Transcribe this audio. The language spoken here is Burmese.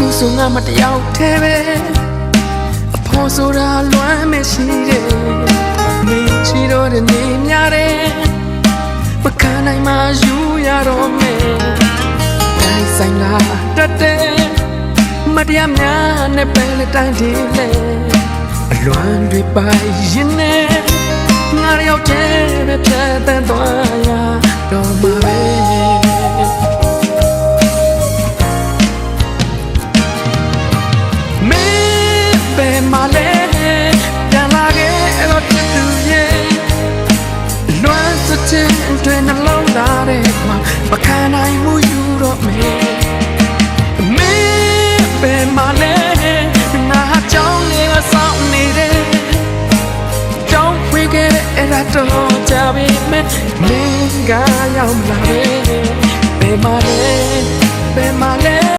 အခုဆိုငါမတယောက်သေးပဲအဖို့ဆိုတာလွမ်းမရှိတယ်မင်းချီတော့တဲ့နေများတယ်မခံနိုင်မှယူရတော့မယ်တိုင်းဆိုင်လာတတ်တယ်မတရားများနဲ့ပဲလက်တိုင်းဒီလေအလွမ်းတွေပိုင်ရင်နဲ့ငါရောက်တဲ့ပဲပြတ်တန်းသွားရတော့မှာပဲ တဲ့တွင်နှလုံးသားထဲမှာမခံနိုင်မှုယူတော့မယ်မင်းပဲမလဲငါကြောင်းလေးကစောင့်နေတယ်ကြောင်းဝေခဲ့တဲ့အဲ့ဒါတော့ကြပြီမဲ့မင်းကရောက်လာတယ်ဘယ်မှာလဲဘယ်မှာလဲ